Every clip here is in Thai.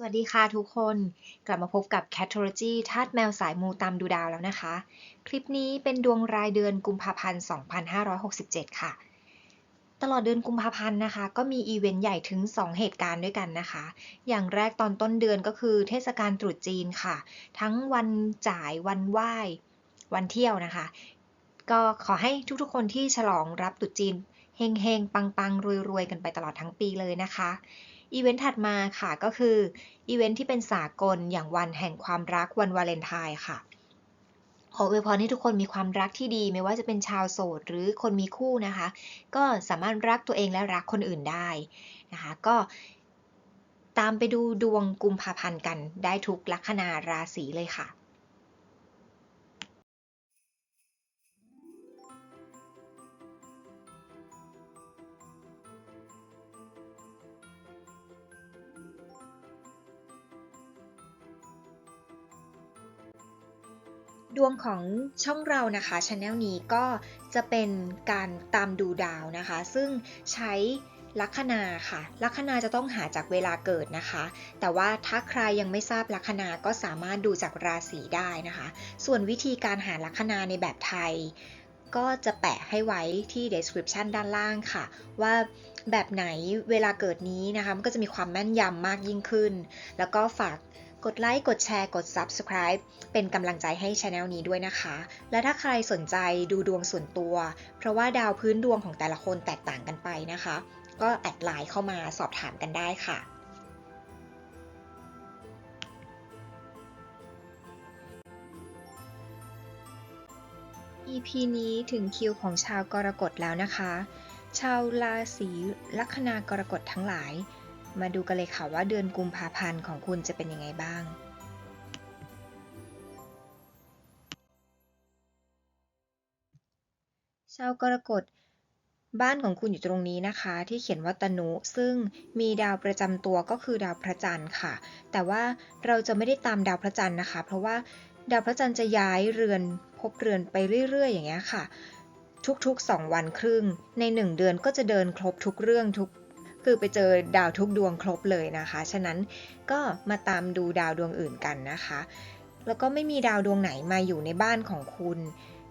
สวัสดีค่ะทุกคน กลับมาพบกับ Catology ธาตุแมวสายมูตามดูดาวแล้วนะคะ คลิปนี้เป็นดวงรายเดือนกุมภาพันธ์ 2567 ค่ะ ตลอดเดือนกุมภาพันธ์นะคะ ก็มีอีเวนต์ใหญ่ถึง 2 เหตุการณ์ด้วยกันนะคะ อย่างแรกตอนต้นเดือนก็คือเทศกาลตรุษจีนค่ะ ทั้งวันจ่ายวันไหว้ วันเที่ยวนะคะ ก็ขอให้ทุกๆคนที่ฉลองรับตรุษจีนเฮงๆปังๆรวยๆกันไปตลอดทั้งปีเลยนะคะ อีเวนต์ถัดมาค่ะก็คืออีเวนต์ที่เป็นสากลอย่างวันแห่งความรักวันวาเลนไทน์ค่ะ ขออวยพรให้ทุกคนมีความรักที่ดี ไม่ว่าจะเป็นชาวโสดหรือคนมีคู่นะคะ ก็สามารถรักตัวเองและรักคนอื่นได้นะคะก็ตามไปดูดวงกุมภาพันธ์กันได้ทุกลัคนาราศีเลยค่ะ ดวงของช่องเรานะคะช anel นี้ก็จะเป็นการตามดูดาวนะคะ ซึ่งใช้ลัคนาค่ะ ลัคนาจะต้องหาจากเวลาเกิดนะคะ แต่ว่าถ้าใครยังไม่ทราบลัคนาก็สามารถดูจากราศีได้นะคะ ส่วนวิธีการหาลัคนาในแบบไทย ก็จะแปะให้ไว้ที่ description ด้านล่างค่ะ ว่าแบบไหนเวลาเกิดนี้นะคะมันก็จะมีความแม่นยำมากยิ่งขึ้น แล้วก็ฝาก กดไลค์ กดแชร์ กด Subscribe เป็นกำลังใจให้ช anel นี้ด้วยนะคะ และถ้าใครสนใจดูดวงส่วนตัว เพราะว่าดาวพื้นดวงของแต่ละคนแตกต่างกันไปนะคะ ก็แอดไลน์เข้ามาสอบถามกันได้ค่ะ EP นี้ถึงคิวของชาวกรกฎแล้วนะคะ ชาวราศีลัคนากรกฎทั้งหลาย มาดูกันเลยค่ะว่าเดือนกุมภาพันธ์ของคุณจะเป็นยังไงบ้างชาวกรกฎบ้านของคุณอยู่ตรงนี้นะคะ ที่เขียนว่าตนุซึ่งมีดาวประจำตัวก็คือดาวพระจันทร์ค่ะ แต่ว่าเราจะไม่ได้ตามดาวพระจันทร์นะคะ เพราะว่าดาวพระจันทร์จะย้ายเรือนพบเรือนไปเรื่อย ๆ อย่างเงี้ยค่ะ ทุกๆ 2 วันครึ่ง ใน 1 เดือนก็จะเดินครบทุกเรื่องทุก คือไปเจอดาวทุกดวงครบเลยนะคะ ฉะนั้นก็มาตามดูดาวดวงอื่นกันนะคะ แล้วก็ไม่มีดาวดวงไหนมาอยู่ในบ้านของคุณ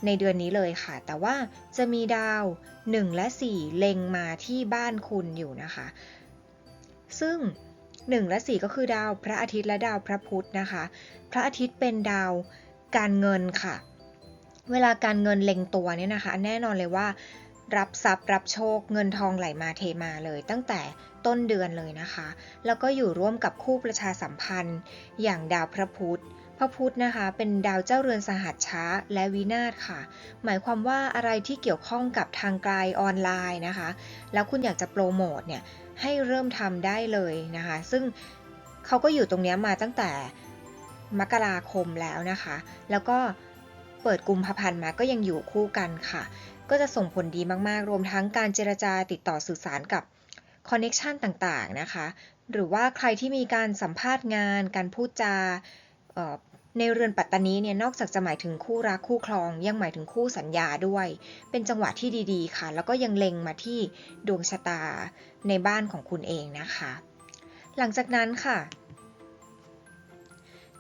ในเดือนนี้เลยค่ะ แต่ว่าจะมีดาว 1 และ 4 เล็งมาที่บ้านคุณอยู่นะคะ ซึ่ง 1 และ 4 ก็คือดาวพระอาทิตย์และดาวพระพุธนะคะ พระอาทิตย์เป็นดาวการเงินค่ะ เวลาการเงินเล็งตัวเนี่ยนะคะ แน่นอนเลยว่า รับทรัพย์รับโชคเงินทองไหลมาเทมาเลย ตั้งแต่ต้นเดือนเลยนะคะ แล้วก็อยู่ร่วมกับคู่ประชาสัมพันธ์ อย่างดาวพระพุธพระพุธนะคะ เป็นดาวเจ้าเรือนสหัสช้าและวินาศค่ะ หมายความว่าอะไรที่เกี่ยวข้องกับทางไกลออนไลน์นะคะ แล้วคุณอยากจะโปรโมทเนี่ยให้เริ่มทำได้เลยนะคะ ซึ่งเขาก็อยู่ตรงนี้มาตั้งแต่มกราคมแล้วนะคะ แล้วก็เปิดกุมภาพันธ์มาก็ยังอยู่คู่กันค่ะ ก็จะส่งผลดีมากๆ รวมทั้งการเจรจาติดต่อสื่อสารกับคอนเน็ชันต่างๆ นะคะ หรือว่าใครที่มีการสัมภาษณ์งาน การพูดจาในเรือนปัตตานีเนี่ยนอกจากจะหมายถึงคู่รักคู่ครอง ยังหมายถึงคู่สัญญาด้วย เป็นจังหวะที่ดีๆ ค่ะ แล้วก็ยังเล็งมาที่ดวงชะตาในบ้านของคุณเองนะคะ หลังจากนั้นค่ะ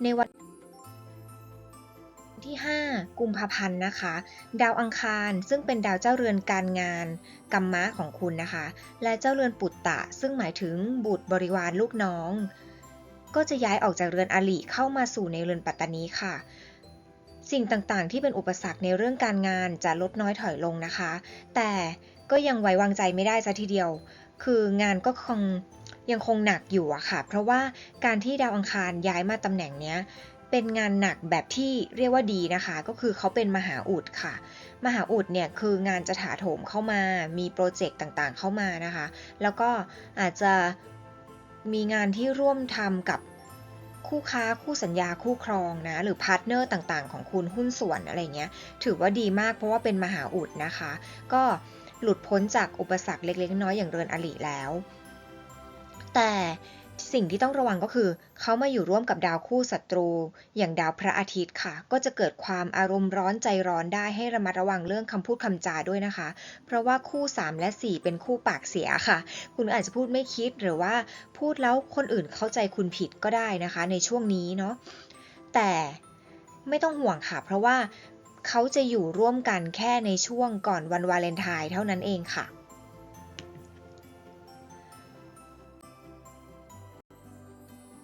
ในวัน ที่ 5 กุมภาพันธ์นะคะ ดาวอังคารซึ่งเป็นดาวเจ้าเรือนการงานกัมมะของคุณนะคะ และเจ้าเรือนปุตตะ ซึ่งหมายถึงบุตรบริวารลูกน้อง ก็จะย้ายออกจากเรือนอลิเข้ามาสู่ในเรือนปัตตานีค่ะ สิ่งต่างๆ ที่เป็นอุปสรรคในเรื่องการงานจะลดน้อยถอยลงนะคะ แต่ก็ยังไว้วางใจไม่ได้ซะทีเดียว คืองานก็คงยังคงหนักอยู่อะค่ะ เพราะว่าการที่ดาวอังคารย้ายมาตำแหน่งเนี้ย เป็นงานหนักแบบที่เรียกว่าดีนะคะ ก็คือเขาเป็นมหาอุดค่ะ มหาอุดเนี่ยคืองานจะถาโถมเข้ามามีโปรเจกต์ต่างๆเข้ามานะคะ แล้วก็อาจจะมีงานที่ร่วมทำกับคู่ค้าคู่สัญญาคู่ครองนะหรือพาร์ทเนอร์ต่างๆ ของคุณหุ้นส่วนอะไรเงี้ย ถือว่าดีมากเพราะว่าเป็นมหาอุดนะคะ ก็หลุดพ้นจากอุปสรรคเล็กๆน้อยๆอย่างเรือนอลิแล้ว แต่ สิ่งที่ต้องระวังก็คือ เขามาอยู่ร่วมกับดาวคู่ศัตรู อย่างดาวพระอาทิตย์ค่ะ ก็จะเกิดความอารมณ์ร้อนใจร้อนได้ให้ระมัดระวังเรื่องคำพูดคำจาด้วยนะคะ เพราะว่าคู่ 3 และ 4 เป็นคู่ปากเสียค่ะ คุณอาจจะพูดไม่คิดหรือว่าพูดแล้วคนอื่นเข้าใจคุณผิดก็ได้นะคะ ในช่วงนี้เนาะแต่ไม่ต้องห่วงค่ะ เพราะว่าเขาจะอยู่ร่วมกันแค่ในช่วงก่อนวันวาเลนไทน์เท่านั้นเองค่ะ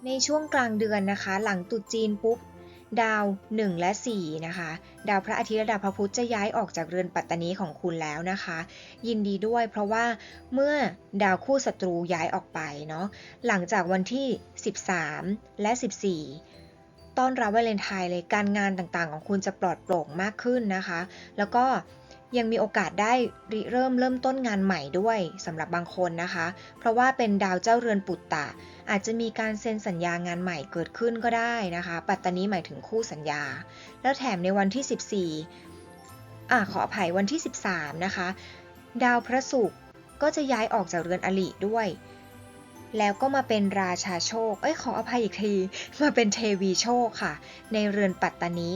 ในช่วงกลางเดือนนะคะ หลังตุจีนปุ๊บดาว 1 และ 4 นะคะ ดาวพระอาทิตย์และดาวพระพุธจะย้ายออกจากเรือนปัตตานีของคุณแล้วนะคะ ยินดีด้วยเพราะว่าเมื่อดาวคู่ศัตรูย้ายออกไปเนาะหลังจากวันที่ 13 และ 14 ต้อนรับวาเลนไทน์เลยการงานต่างๆ ของคุณจะปลอดโปร่งมากขึ้นนะคะ แล้วก็ ยังมีโอกาสได้ริเริ่มเริ่มต้นงานใหม่ด้วยสำหรับบางคนนะคะ เพราะว่าเป็นดาวเจ้าเรือนปุตตะ อาจจะมีการเซ็นสัญญางานใหม่เกิดขึ้นก็ได้นะคะ ปัตตานีหมายถึงคู่สัญญา แล้วแถมในวันที่ 14อ่าขออภัยวันที่ 13 นะคะ ดาวพระศุกร์ก็จะย้ายออกจากเรือนอลิด้วย แล้วก็มาเป็นราชาโชค เอ้ยขออภัยอีกที มาเป็นเทวีโชคค่ะ ในเรือนปัตตานี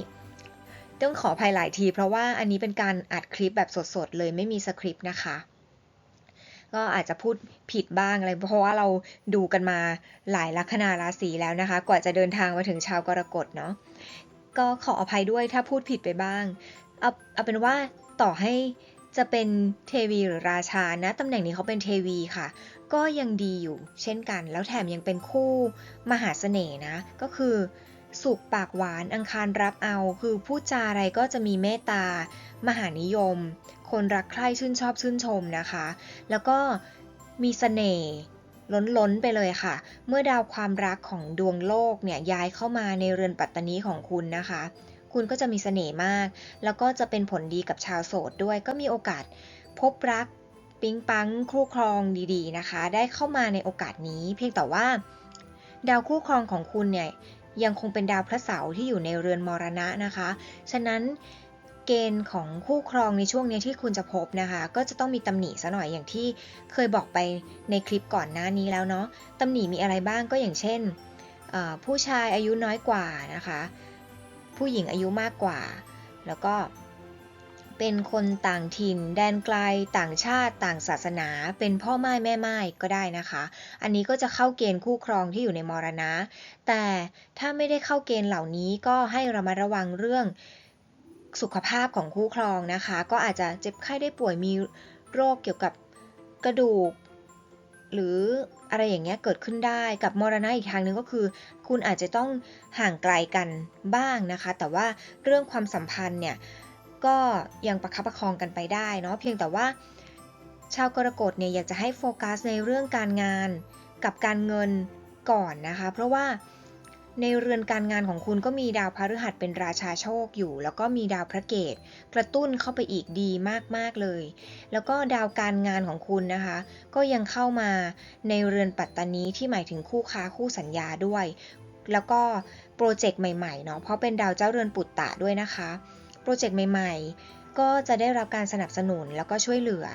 ต้องขออภัยหลายที เพราะว่าอันนี้เป็นการอัดคลิปแบบสดๆเลยไม่มีสคริปต์นะคะ ก็อาจจะพูดผิดบ้างอะไรเพราะว่าเราดูกันมาหลายลัคนาราศีแล้วนะคะ กว่าจะเดินทางมาถึงชาวกรกฎเนาะก็ขออภัยด้วยถ้าพูดผิดไปบ้างเอาเอาเป็นว่าต่อให้จะเป็นเทวีหรือราชานะตำแหน่งนี้เขาเป็นเทวีค่ะ ก็ยังดีอยู่เช่นกัน แล้วแถมยังเป็นคู่มหาเสน่ห์นะ ก็คือ สุขปากหวานอังคารรับเอา คือพูดจาอะไรก็จะมีเมตตา มหานิยม คนรักใคร่ชื่นชอบชื่นชมนะคะ แล้วก็มีเสน่ห์ล้นๆไปเลยค่ะ เมื่อดาวความรักของดวงโลกเนี่ยย้ายเข้ามาในเรือนปัตตานีของคุณนะคะ คุณก็จะมีเสน่ห์มาก แล้วก็จะเป็นผลดีกับชาวโสดด้วย ก็มีโอกาสพบรักปิ๊งปังคู่ครองดีๆนะคะ ได้เข้ามาในโอกาสนี้ เพียงแต่ว่า ดาวคู่ครองของคุณเนี่ย ยังคงเป็นดาวพระเสาร์ที่อยู่ในเรือนมรณะนะคะ ฉะนั้นเกณฑ์ของคู่ครองในช่วงนี้ที่คุณจะพบนะคะ ก็จะต้องมีตำหนิซะหน่อยอย่างที่เคยบอกไปในคลิปก่อนหน้านี้แล้วเนาะตำหนิมีอะไรบ้างก็อย่างเช่น ผู้ชายอายุน้อยกว่านะคะ ผู้หญิงอายุมากกว่า แล้วก็ เป็นคนต่างถิ่น แดนไกล ต่างชาติ ต่างศาสนา เป็นพ่อไม้แม่ไม้ก็ได้นะคะ อันนี้ก็จะเข้าเกณฑ์คู่ครองที่อยู่ในมรณะ แต่ถ้าไม่ได้เข้าเกณฑ์เหล่านี้ก็ให้ระมัดระวังเรื่องสุขภาพของคู่ครองนะคะ ก็อาจจะเจ็บไข้ได้ป่วยมีโรคเกี่ยวกับกระดูก หรืออะไรอย่างเงี้ยเกิดขึ้นได้กับมรณะอีกทางหนึ่งก็คือ คุณอาจจะต้องห่างไกลกันบ้างนะคะ แต่ว่าเรื่องความสัมพันธ์เนี่ย ก็ยังประคับประคองกันไปได้เนาะเพียงแต่ว่า ชาวกรกฎเนี่ยอยากจะให้โฟกัสในเรื่องการงานกับการเงินก่อนนะคะ เพราะว่าในเรือนการงานของคุณก็มีดาวพฤหัสเป็นราชาโชคอยู่ แล้วก็มีดาวพระเกตกระตุ้นเข้าไปอีกดีมากๆเลย แล้วก็ดาวการงานของคุณนะคะ ก็ยังเข้ามาในเรือนปัตตานีที่หมายถึงคู่ค้าคู่สัญญาด้วย แล้วก็โปรเจกต์ใหม่ๆเนาะเพราะเป็นดาวเจ้าเรือนปุตตะด้วยนะคะ รเจกต์ใหม่ ๆ ก็จะได้รับการสนับสนุนแล้วก็ช่วยเหลือ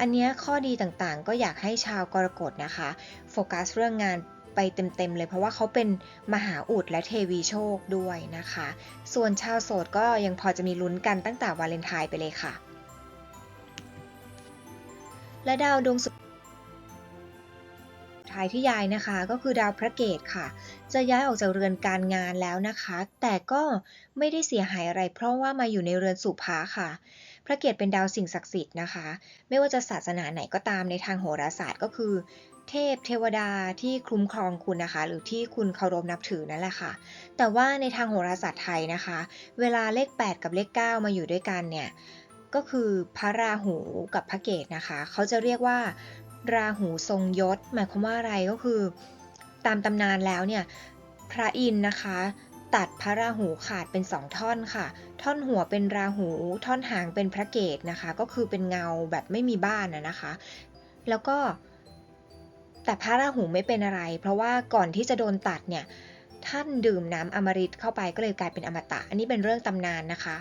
อันนี้ข้อดีต่างๆ ก็อยากให้ชาวกรกฎนะคะโฟกัสเรื่องงานไปเต็มๆเลยเพราะว่าเขาเป็นมหาอุดและเทวีโชคด้วยนะคะ ส่วนชาวโสดก็ยังพอจะมีลุ้นกันตั้งแต่วาเลนไทน์ไปเลยค่ะ และดาวดวงสุด ท้ายที่ย้ายนะคะ ก็คือดาวพระเกตค่ะ จะย้ายออกจากเรือนการงานแล้วนะคะ แต่ก็ไม่ได้เสียหายอะไร เพราะว่ามาอยู่ในเรือนสุภาค่ะ พระเกตเป็นดาวสิ่งศักดิ์สิทธิ์นะคะ ไม่ว่าจะศาสนาไหนก็ตามในทางโหราศาสตร์ก็คือ เทพเทวดาที่คุ้มครองคุณนะคะ หรือที่คุณเคารพนับถือนั่นแหละค่ะ แต่ว่าในทางโหราศาสตร์ไทยนะคะ เวลาเลข 8 กับเลข 9 มาอยู่ด้วยกันเนี่ยก็คือพระราหูกับพระเกตนะคะ เขาจะเรียกว่า ราหูทรงยศ หมายความว่าอะไรก็คือ ตามตำนานแล้วเนี่ยพระอินนะคะ ตัดพระราหูขาดเป็นสองท่อนค่ะ ท่อนหัวเป็นราหู ท่อนหางเป็นพระเกตนะคะ ก็คือเป็นเงาแบบไม่มีบ้านนะนะคะ แล้วก็ แต่พระราหูไม่เป็นอะไร เพราะว่าก่อนที่จะโดนตัดเนี่ยท่านดื่มน้ำอมฤตเข้าไปก็เลยกลายเป็นอมตะ อันนี้เป็นเรื่องตำนานนะคะ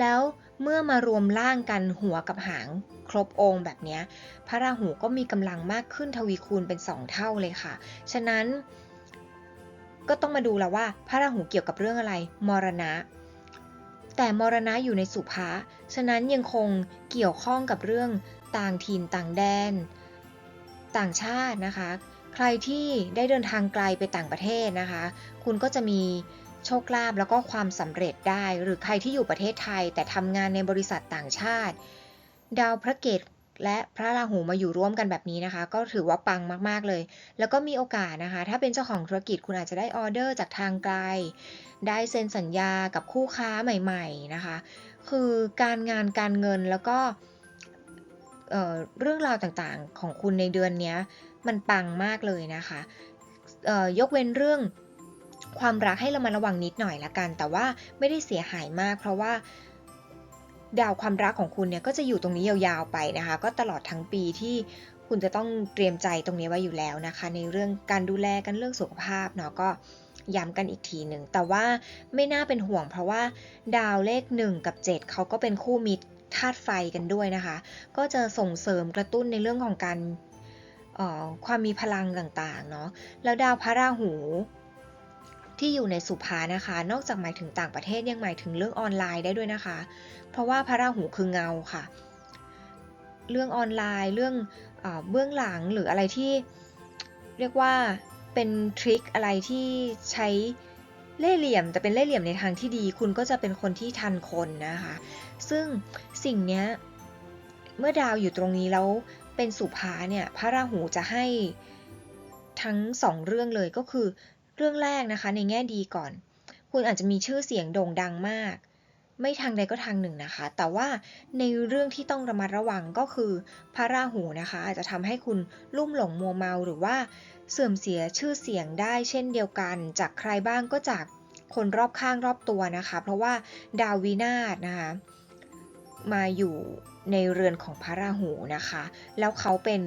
แล้วเมื่อมารวมร่างกันหัวกับหางครบองค์แบบนี้พระราหูก็มีกำลังมากขึ้นทวีคูณเป็น2เท่าเลยค่ะ ฉะนั้น ก็ต้องมาดูแล้วว่า พระราหูเกี่ยวกับเรื่องอะไร มรณะ แต่มรณะอยู่ในสุภะฉะนั้นยังคงเกี่ยวข้องกับเรื่องต่างถิ่นต่างแดน ต่างชาตินะคะ ใครที่ได้เดินทางไกลไปต่างประเทศนะคะ คุณก็จะมี โชคลาภแล้วก็ความสำเร็จได้ หรือใครที่อยู่ประเทศไทย แต่ทำงานในบริษัทต่างชาติ ดาวพระเกตและพระราหูมาอยู่ร่วมกันแบบนี้นะคะ ก็ถือว่าปังมากๆเลย แล้วก็มีโอกาสนะคะ ถ้าเป็นเจ้าของธุรกิจคุณอาจจะได้ออเดอร์จากทางไกล ได้เซ็นสัญญากับคู่ค้าใหม่ๆนะคะ คือการงานการเงินแล้วก็เเรื่องราวต่างๆของคุณในเดือนนี้มันปังมากเลยนะคะยกเว้นเรื่อง ความรักให้เรามาระวังนิดหน่อยละกัน แต่ว่าไม่ได้เสียหายมาก เพราะว่าดาวความรักของคุณเนี่ยก็จะอยู่ตรงนี้ยาวๆไปนะคะ ก็ตลอดทั้งปีที่คุณจะต้องเตรียมใจตรงนี้ไว้อยู่แล้วนะคะ ในเรื่องการดูแลกันเรื่องสุขภาพเนาะก็ย้ำกันอีกทีหนึ่งแต่ว่าไม่น่าเป็นห่วง เพราะว่าดาวเลข 1 กับ 7 เขาก็เป็นคู่มิตรธาตุไฟกันด้วยนะคะ ก็จะส่งเสริมกระตุ้นในเรื่องของการออความมีพลังต่างๆเนาะแล้วดาวพระราหู ที่อยู่ในสุภานะคะ นอกจากหมายถึงต่างประเทศยังหมายถึงเรื่องออนไลน์ได้ด้วยนะคะ เพราะว่าพระราหูคือเงาค่ะ เรื่องออนไลน์เรื่องเอเบื้องหลังหรืออะไรที่เรียกว่าเป็นทริคอะไรที่ใช้เล่ห์เหลี่ยมแต่เป็นเล่ห์เหลี่ยมในทางที่ดี คุณก็จะเป็นคนที่ทันคนนะคะ ซึ่งสิ่งเนี้ยเมื่อดาวอยู่ตรงนี้แล้วเป็นสุภาเนี่ยพระราหูจะให้ทั้งสองเรื่องเลยก็คือ รื่องแรกนะคะในแง่ดีก่อน คุณอาจจะมีชื่อเสียงโด่งดังมาก ไม่ทางใดก็ทางหนึ่งนะคะ แต่ว่าในเรื่องที่ต้องระมัดระวังก็คือพระราหูนะคะ อาจจะทำให้คุณลุ่มหลงมัวเมาหรือว่าเสื่อมเสียชื่อเสียงได้เช่นเดียวกัน จากใครบ้างก็จากคนรอบข้างรอบตัวนะคะ เพราะว่าดาววินาศนะคะมาอยู่ในเรือนของพระราหูนะคะ แล้วเขาเป็น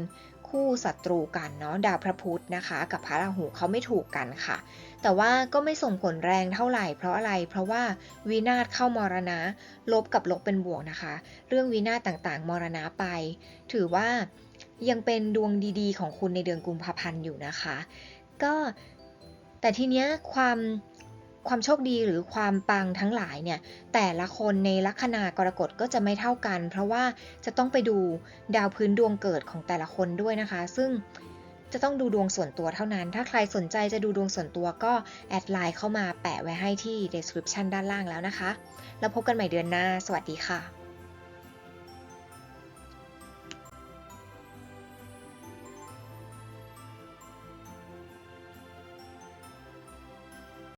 คู่ศัตรูกันเนาะดาวพระพุธนะคะ กับพระราหูเขาไม่ถูกกันค่ะ แต่ว่าก็ไม่ส่งผลแรงเท่าไหร่ เพราะอะไรเพราะว่าวินาศเข้ามรณะ ลบกับลบเป็นบวกนะคะ เรื่องวินาศต่างๆ มรณะไป ถือว่ายังเป็นดวงดีๆ ของคุณในเดือนกุมภาพันธ์อยู่นะคะ ก็แต่ทีเนี้ยความ ความโชคดีหรือความปังทั้งหลายเนี่ยแต่ละคนในลัคนากรกฎก็จะไม่เท่ากัน เพราะว่าจะต้องไปดูดาวพื้นดวงเกิดของแต่ละคนด้วยนะคะ ซึ่งจะต้องดูดวงส่วนตัวเท่านั้น ถ้าใครสนใจจะดูดวงส่วนตัวก็แอดไลน์เข้ามาแปะไว้ให้ที่ description ด้านล่างแล้วนะคะ แล้วพบกันใหม่เดือนหน้า สวัสดีค่ะ